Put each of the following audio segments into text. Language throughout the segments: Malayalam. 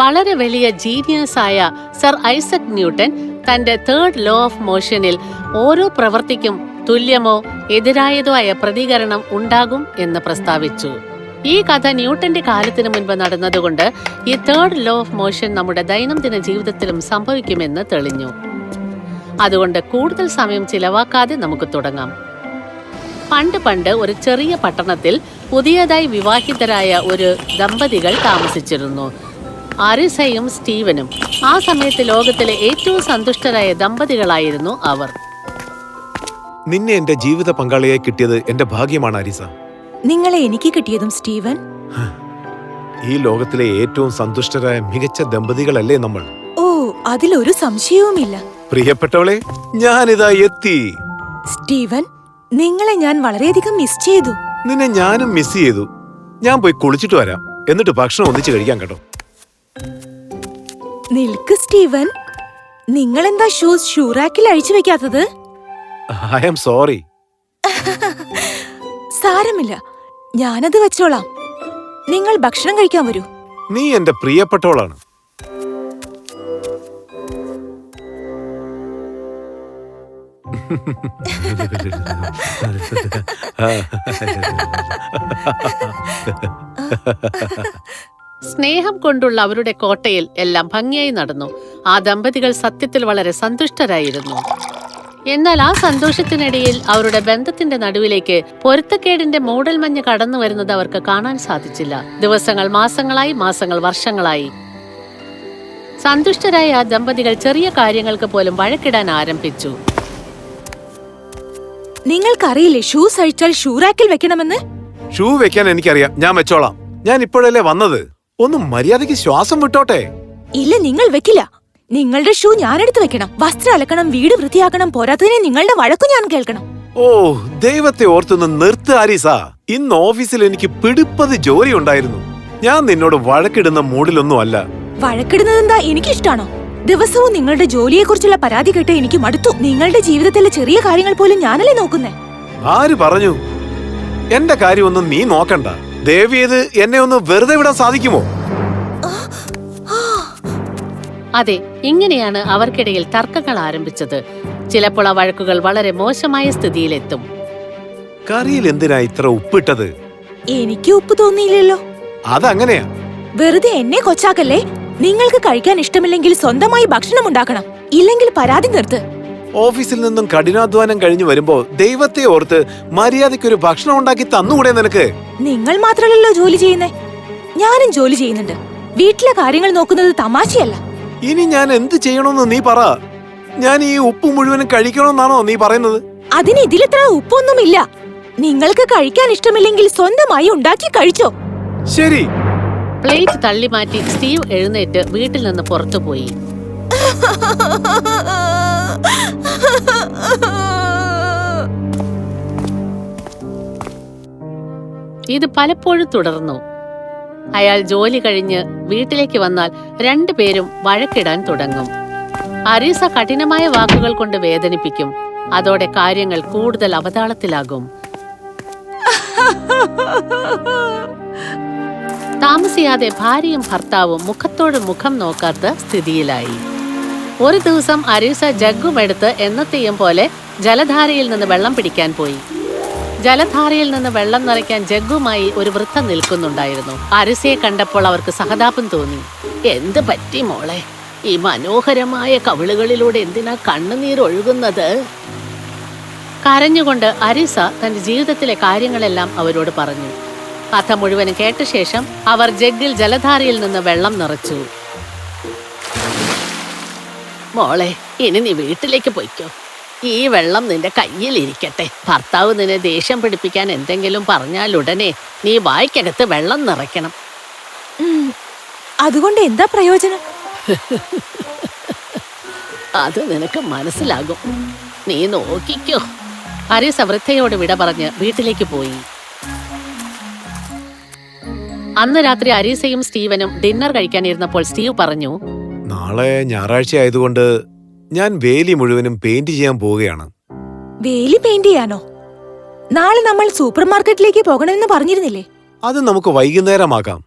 വളരെ വലിയ ജീനിയസ് ആയ സർ ഐസക് ന്യൂട്ടൻ തന്റെ തേർഡ് ലോ ഓഫ് മോഷനിൽ ഓരോ പ്രവൃത്തിക്കും തുല്യമോ എതിരായതോ ആയ പ്രതികരണം ഉണ്ടാകും എന്ന് പ്രസ്താവിച്ചു. ഈ കഥ ന്യൂട്ടന്റെ കാലത്തിന് മുൻപ് നടന്നതുകൊണ്ട് ഈ തേർഡ് ലോ ഓഫ് മോഷൻ നമ്മുടെ ദൈനംദിന ജീവിതത്തിലും സംഭവിക്കുമെന്ന് തെളിഞ്ഞു. അതുകൊണ്ട് കൂടുതൽ സമയം ചിലവാക്കാതെ നമുക്ക് തുടങ്ങാം. പണ്ട് പണ്ട് ഒരു ചെറിയ പട്ടണത്തിൽ പുതിയതായി വിവാഹിതരായ ഒരു ദമ്പതികൾ താമസിച്ചിരുന്നു. അരിസയും സ്റ്റീവനും. ആ സമയത്ത് ലോകത്തിലെ ഏറ്റവും സന്തുഷ്ടരായ ദമ്പതികളായിരുന്നു അവർ. നിന്നെ എന്റെ ജീവിത പങ്കാളിയായി കിട്ടിയത് എന്റെ ഭാഗ്യമാണ് അരിസ. നിങ്ങളെ എനിക്ക് കിട്ടിയതും സ്റ്റീവൻ? ഈ ലോകത്തിലെ ഏറ്റവും സന്തുഷ്ടരായ മികച്ച ദമ്പതികളല്ലേ നമ്മൾ? ഓ അതിലൊരു സംശയവുമില്ല. പ്രിയപ്പെട്ടവളെ ഞാനിതാ എത്തി. സ്റ്റീവൻ നിങ്ങളെ ഞാൻ വളരെയധികം മിസ് ചെയ്തു. നിന്നെ ഞാനും മിസ് ചെയ്തു. ഞാൻ പോയി കുളിച്ചിട്ട് വരാം. എന്നിട്ട് ഭക്ഷണം ഒന്നിച്ച് കഴിക്കാൻ കേട്ടോ. നിൽക്ക് സ്റ്റീവൻ. നിങ്ങൾ എന്താ ഷൂസ് ഷൂറാക്കിൽ അഴിച്ചു വെക്കാത്തത്? I am sorry. സാരമില്ല. ഞാനത് വെച്ചോളാം. നിങ്ങൾ ഭക്ഷണം കഴിക്കാൻ വരൂ. നീ എന്റെ പ്രിയപ്പെട്ടോളാണ് പ്രിയപ്പെട്ടവളാണ്. സ്നേഹം കൊണ്ടുള്ള അവരുടെ കോട്ടയിൽ എല്ലാം ഭംഗിയായി നടന്നു. ആ ദമ്പതികൾ സത്യത്തിൽ വളരെ സന്തുഷ്ടരായിരുന്നു. എന്നാൽ ആ സന്തോഷത്തിനിടയിൽ അവരുടെ ബന്ധത്തിന്റെ നടുവിലേക്ക് പൊരുത്തക്കേടിന്റെ മൂടൽ മഞ്ഞ് കടന്നു വരുന്നത് അവർക്ക് കാണാൻ സാധിച്ചില്ല. ദിവസങ്ങൾ മാസങ്ങളായി മാസങ്ങൾ വർഷങ്ങളായി. സന്തുഷ്ടരായ ആ ദമ്പതികൾ ചെറിയ കാര്യങ്ങൾക്ക് പോലും വഴക്കിടാൻ ആരംഭിച്ചു. നിങ്ങൾക്കറിയില്ലേ ഷൂസ് അഴിച്ചാൽ ഷൂറാക്കിൽ വെക്കണമെന്ന്? ഷൂ വെക്കാൻ എനിക്കറിയാം. ഞാൻ വെച്ചോളാം. ഞാൻ ഇപ്പോഴല്ലേ വന്നത്? ഒന്ന് മര്യാദയ്ക്ക് ശ്വാസം വിട്ടോട്ടെ. ഇല്ല നിങ്ങൾ വെക്കില്ല. നിങ്ങളുടെ ഷൂ ഞാൻ ഞാനെടുത്ത് വെക്കണം. വസ്ത്രം അലക്കണം വീട് വൃത്തിയാക്കണം പോരാത്തതിനെ നിങ്ങളുടെ വഴക്കു ഞാൻ കേൾക്കണം. ഓ ദൈവത്തെ ഓർത്തൊന്ന് നിർത്ത് ആരിസ. ഇന്ന് ഓഫീസിൽ എനിക്ക് പിടിപ്പത് ജോലി ഉണ്ടായിരുന്നു. ഞാൻ നിന്നോട് വഴക്കിടുന്ന മൂഡിലൊന്നും അല്ല. വഴക്കിടുന്നതെന്താ എനിക്കിഷ്ടാണോ ദിവസവും നിങ്ങളുടെ ജോലിയെക്കുറിച്ചുള്ള പരാതി കേട്ട് എനിക്ക് മടുത്തു. നിങ്ങളുടെ ജീവിതത്തിലെ ചെറിയ കാര്യങ്ങൾ പോലും ഞാനല്ലേ നോക്കുന്നേ? ആര് പറഞ്ഞു? എന്റെ കാര്യമൊന്നും നീ നോക്കണ്ട. ദേവിയത് എന്നെ ഒന്ന് വെറുതെ വിടാൻ സാധിക്കുമോ? അതെ ഇങ്ങനെയാണ് അവർക്കിടയിൽ തർക്കങ്ങൾ ആരംഭിച്ചത്. ചിലപ്പോൾ ആ വഴക്കുകൾ വളരെ മോശമായ സ്ഥിതിയിലെത്തും. കറിയിൽ എന്തിനാ ഇത്ര ഉപ്പിട്ടത്? എനിക്ക് ഉപ്പ് തോന്നിയില്ലല്ലോ. അതങ്ങനെയാ. വെറുതെ എന്നെ കൊച്ചാക്കല്ലേ? നിങ്ങൾക്ക് കഴിക്കാൻ ഇഷ്ടമില്ലെങ്കിൽ സ്വന്തമായി ഭക്ഷണം ഉണ്ടാക്കണം. ഇല്ലെങ്കിൽ പരാതി നിർത്ത്. ഓഫീസിൽ നിന്നും കഠിനാധ്വാനം കഴിഞ്ഞു വരുമ്പോ ദൈവത്തെ ഓർത്ത് മര്യാദയ്ക്കൊരു ഭക്ഷണം ഉണ്ടാക്കി തന്നുകൂടെ നിനക്ക്? നിങ്ങൾ മാത്രമല്ലല്ലോ ജോലി ചെയ്യുന്നേ. ഞാനും ജോലി ചെയ്യുന്നുണ്ട്. വീട്ടിലെ കാര്യങ്ങൾ നോക്കുന്നത് തമാശയല്ല. ഇനി ഞാൻ എന്ത് ചെയ്യണമെന്ന് നീ പറ. ഞാൻ ഈ ഉപ്പ് മുഴുവനും കഴിക്കണമെന്നാണോ നീ പറയുന്നത്? അതിന് ഇതിലിത്ര ഉപ്പൊന്നുമില്ല. നിങ്ങൾക്ക് കഴിക്കാൻ ഇഷ്ടമില്ലെങ്കിൽ സ്വന്തമായി ഉണ്ടാക്കി കഴിച്ചോ. ശരി. പ്ലേറ്റ് തള്ളി മാറ്റി സ്റ്റീവ് എഴുന്നേറ്റ് വീട്ടിൽ നിന്ന് പുറത്തുപോയി. ഇത് പലപ്പോഴും തുടർന്നു. അയാൾ ജോലി കഴിഞ്ഞ് വീട്ടിലേക്ക് വന്നാൽ രണ്ടുപേരും വഴക്കിടാൻ തുടങ്ങും. അരീസ കഠിനമായ വാക്കുകൾ കൊണ്ട് വേദനിപ്പിക്കും. അതോടെ കാര്യങ്ങൾ കൂടുതൽ അവതാളത്തിലാകും. താമസിയാതെ ഭാര്യയും ഭർത്താവും മുഖത്തോട് മുഖം നോക്കാത്ത സ്ഥിതിയിലായി. ഒരു ദിവസം അരീസ ജഗ്ഗും എടുത്ത് എന്നത്തെയും പോലെ ജലധാരയിൽ നിന്ന് വെള്ളം പിടിക്കാൻ പോയി. ജലധാരയിൽ നിന്ന് വെള്ളം നിറയ്ക്കാൻ ജഗ്ഗുമായി ഒരു വൃത്തം നിൽക്കുന്നുണ്ടായിരുന്നു. അരിസയെ കണ്ടപ്പോൾ അവർക്ക് സഹതാപം തോന്നി. എന്ത് പറ്റി മോളെ? ഈ മനോഹരമായ കവിളുകളിലൂടെ എന്തിനാ കണ്ണുനീർ ഒഴുകുന്നത്? കരഞ്ഞുകൊണ്ട് അരിസ തന്റെ ജീവിതത്തിലെ കാര്യങ്ങളെല്ലാം അവരോട് പറഞ്ഞു. കഥ മുഴുവനും കേട്ട ശേഷം അവർ ജഗ്ഗിൽ ജലധാരയിൽ നിന്ന് വെള്ളം നിറച്ചു. മോളെ ഇനി നീ വീട്ടിലേക്ക് പൊയ്ക്കോ. ഈ വെള്ളം നിന്റെ കയ്യിൽ ഇരിക്കട്ടെ ഭർത്താവ് നിന്നെ ദേഷ്യം പിടിപ്പിക്കാൻ എന്തെങ്കിലും പറഞ്ഞാൽ ഉടനെ നീ വായ്ക്കകത്ത് വെള്ളം നിറയ്ക്കണം. അതുകൊണ്ട് എന്താ പ്രയോജനം? അത് നിനക്ക് മനസ്സിലാകും. നീ നോക്കിക്കോ. അരി സമൃദ്ധയോട് വിട പറഞ്ഞ് വീട്ടിലേക്ക് പോയി. അന്ന് രാത്രി അരീസയും സ്റ്റീവനും ഡിന്നർ കഴിക്കാനിരുന്നപ്പോൾ സ്റ്റീവ് പറഞ്ഞു നാളെ ഞായറാഴ്ച ആയതുകൊണ്ട് ഞാൻ വേലി മുഴുവനും പെയിന്റ് ചെയ്യാൻ പോവുകയാണ്. വേലി പെയിന്റ് ചെയ്യാനോ? നാളെ നമ്മൾ സൂപ്പർ മാർക്കറ്റിലേക്ക് പോകണമെന്ന് പറഞ്ഞിരുന്നില്ലേ? അത് നമുക്ക് വൈകുന്നേരമാക്കാം.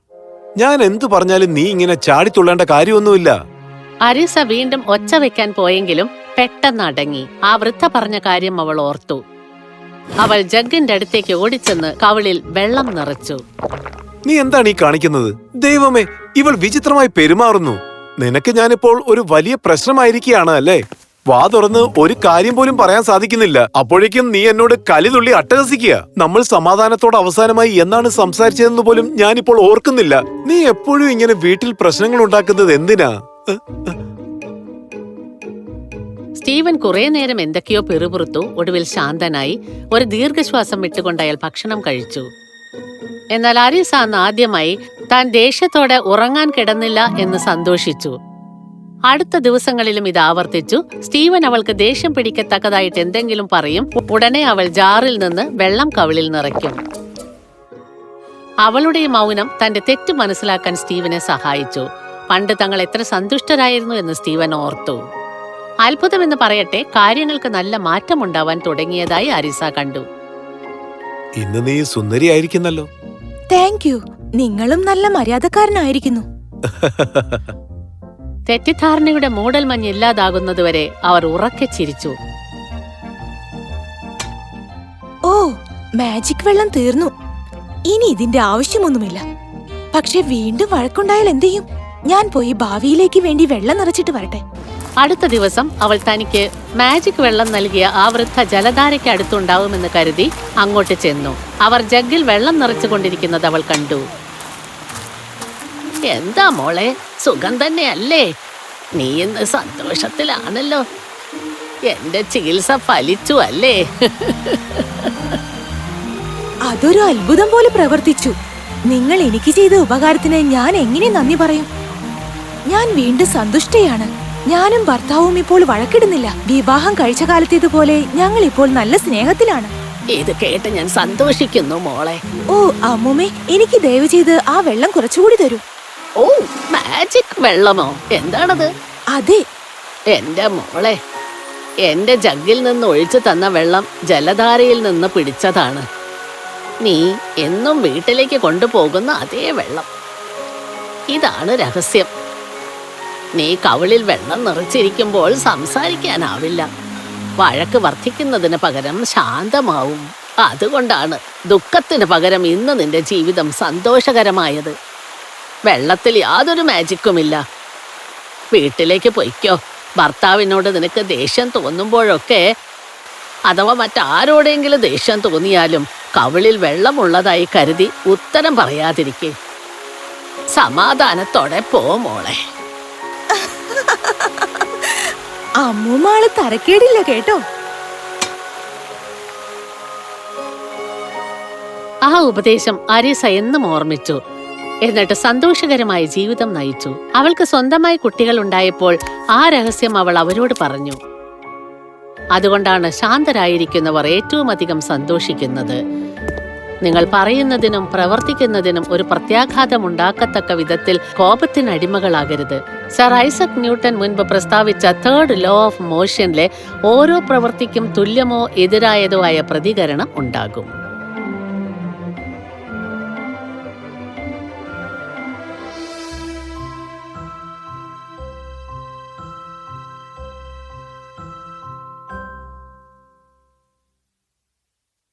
ഞാൻ എന്തു പറഞ്ഞാലും നീ ഇങ്ങനെ ചാടിത്തുള്ളേണ്ട കാര്യമൊന്നുമില്ല. അരിസ വീണ്ടും ഒച്ച വെക്കാൻ പോയെങ്കിലും പെട്ടെന്ന് അടങ്ങി. ആ വൃദ്ധ പറഞ്ഞ കാര്യം അവൾ ഓർത്തു. അവൾ ജഗ്ഗിന്റെ അടുത്തേക്ക് ഓടിച്ചെന്ന് കവിളിൽ വെള്ളം നിറച്ചു. നീ എന്താണ് ഈ കാണിക്കുന്നത്? ദൈവമേ ഇവൾ വിചിത്രമായി പെരുമാറുന്നു. നിനക്ക് ഞാനിപ്പോൾ ഒരു വലിയ പ്രശ്നമായിരിക്കുകയാണ് അല്ലേ? വാ തുറന്ന് ഒരു കാര്യം പോലും പറയാൻ സാധിക്കുന്നില്ല. അപ്പോഴേക്കും നീ എന്നോട് കലിതുള്ളി അട്ടഹസിക്കുക. നമ്മൾ സമാധാനത്തോട് അവസാനമായി എന്നാണ് സംസാരിച്ചതെന്ന് പോലും ഞാനിപ്പോൾ ഓർക്കുന്നില്ല. നീ എപ്പോഴും ഇങ്ങനെ വീട്ടിൽ പ്രശ്നങ്ങൾ ഉണ്ടാക്കുന്നത് എന്തിനാ? സ്റ്റീവൻ കുറെ നേരം എന്തൊക്കെയോ പിറുപിറുത്തു ഒടുവിൽ ശാന്തനായി ഒരു ദീർഘശ്വാസം വിട്ടുകൊണ്ട് അയാൾ ഭക്ഷണം കഴിച്ചു. എന്നാൽ അരിസ അന്ന് ആദ്യമായി താൻ ദേഷ്യത്തോടെ ഉറങ്ങാൻ കിടന്നില്ല എന്ന് സന്തോഷിച്ചു. അടുത്ത ദിവസങ്ങളിലും ഇത് ആവർത്തിച്ചു. സ്റ്റീവൻ അവൾക്ക് ദേഷ്യം പിടിക്കത്തക്കതായിട്ട് എന്തെങ്കിലും പറയും. ഉടനെ അവൾ ജാറിൽ നിന്ന് വെള്ളം കവിളിൽ നിറയ്ക്കും. അവളുടെ മൗനം തന്റെ തെറ്റ് മനസ്സിലാക്കാൻ സ്റ്റീവനെ സഹായിച്ചു. പണ്ട് തങ്ങൾ എത്ര സന്തുഷ്ടരായിരുന്നു എന്ന് സ്റ്റീവൻ ഓർത്തു. അത്ഭുതമെന്ന് പറയട്ടെ കാര്യങ്ങൾക്ക് നല്ല മാറ്റമുണ്ടാവാൻ തുടങ്ങിയതായി അരിസ കണ്ടു. ഇന്ന് നീ സുന്ദരിയായിരിക്കുന്നല്ലോ താങ്ക് യു. നിങ്ങളും നല്ല മര്യാദക്കാരനായിരിക്കുന്നു. തെറ്റിദ്ധാരണയുടെ മൂടൽ മഞ്ഞ് ഇല്ലാതാകുന്നതുവരെ അവർ ഉറക്കെ ചിരിച്ചു. ഓ മാജിക് വെള്ളം തീർന്നു. ഇനി ഇതിന്റെ ആവശ്യമൊന്നുമില്ല. പക്ഷെ വീണ്ടും വഴക്കുണ്ടായാൽ എന്തു ചെയ്യും? ഞാൻ പോയി ഭാവിയിലേക്ക് വേണ്ടി വെള്ളം നിറച്ചിട്ട് വരട്ടെ. അടുത്ത ദിവസം അവൾ തനിക്ക് മാജിക് വെള്ളം നൽകിയ ആ വൃദ്ധ ജലധാരയ്ക്ക് അടുത്തുണ്ടാവുമെന്ന് കരുതി അങ്ങോട്ട് ചെന്നു. അവർ ജഗ്ഗിൽ വെള്ളം നിറച്ചുകൊണ്ടിരിക്കുന്നത് അവൾ കണ്ടു. എന്താ മോളെ? സുഖം തന്നെയല്ലേ? നീ ഇന്ന് സന്തോഷത്തിലാണല്ലോ. എന്റെ ചികിത്സ ഫലിച്ചു അല്ലേ? അതൊരു അത്ഭുതം പോലെ പ്രവർത്തിച്ചു. നിങ്ങൾ എനിക്ക് ചെയ്ത ഉപകാരത്തിന് ഞാൻ എങ്ങനെ നന്ദി പറയും? ഞാൻ വീണ്ടും സന്തുഷ്ടയാണ്. ഞാനും ഭർത്താവും ഇപ്പോൾ വഴക്കിടുന്നില്ല. വിവാഹം കഴിച്ച കാലത്തേതുപോലെ ഞങ്ങൾ ഇപ്പോൾ നല്ല സ്നേഹത്തിലാണ്. ഇത് കേട്ട് ഞാൻ സന്തോഷിക്കുന്നു മോളെ. ഓ അമ്മൂമ്മേ എനിക്ക് ദയവ് ചെയ്ത് ആ വെള്ളം കുറച്ചുകൂടി തരൂ. ഓ മാജിക് വെള്ളമോ? എന്താണത്? അതെ. എന്റെ മോളെ എന്റെ ജഗ്ഗിൽ നിന്ന് ഒഴിച്ചു തന്ന വെള്ളം ജലധാരയിൽ നിന്ന് പിടിച്ചതാണ്. നീ എന്നും വീട്ടിലേക്ക് കൊണ്ടുപോകുന്ന അതേ വെള്ളം. ഇതാണ് രഹസ്യം. നീ കവിളിൽ വെള്ളം നിറച്ചിരിക്കുമ്പോൾ സംസാരിക്കാനാവില്ല. വഴക്ക് വർദ്ധിക്കുന്നതിന് പകരം ശാന്തമാവും. അതുകൊണ്ടാണ് ദുഃഖത്തിന് പകരം ഇന്ന് നിന്റെ ജീവിതം സന്തോഷകരമായത്. വെള്ളത്തിൽ യാതൊരു മാജിക്കുമില്ല വീട്ടിലേക്ക് പൊയ്ക്കോ. ഭർത്താവിനോട് നിനക്ക് ദേഷ്യം തോന്നുമ്പോഴൊക്കെ അഥവാ മറ്റാരോടെങ്കിലും ദേഷ്യം തോന്നിയാലും കവിളിൽ വെള്ളമുള്ളതായി കരുതി ഉത്തരം പറയാതിരിക്കെ. സമാധാനത്തോടെ പോ മോളെ. അമ്മൂമ്മ തരക്കേടില്ല കേട്ടോ. ആ ഉപദേശം അരിസ എന്നും ഓർമ്മിച്ചു. എന്നിട്ട് സന്തോഷകരമായ ജീവിതം നയിച്ചു. അവൾക്ക് സ്വന്തമായി കുട്ടികൾ ഉണ്ടായപ്പോൾ ആ രഹസ്യം അവൾ അവരോട് പറഞ്ഞു. അതുകൊണ്ടാണ് ശാന്തരായിരിക്കുന്നവർ ഏറ്റവും അധികം സന്തോഷിക്കുന്നത്. നിങ്ങൾ പറയുന്നതിനും പ്രവർത്തിക്കുന്നതിനും ഒരു പ്രത്യാഘാതം ഉണ്ടാക്കത്തക്ക വിധത്തിൽ കോപത്തിന് കോപത്തിനടിമകളാകരുത് സർ ഐസക് ന്യൂട്ടൺ മുൻപ് പ്രസ്താവിച്ച തേർഡ് ലോ ഓഫ് മോഷനിലെ ഓരോ പ്രവൃത്തിക്കും തുല്യമോ എതിരായതോ ആയ പ്രതികരണം ഉണ്ടാകും.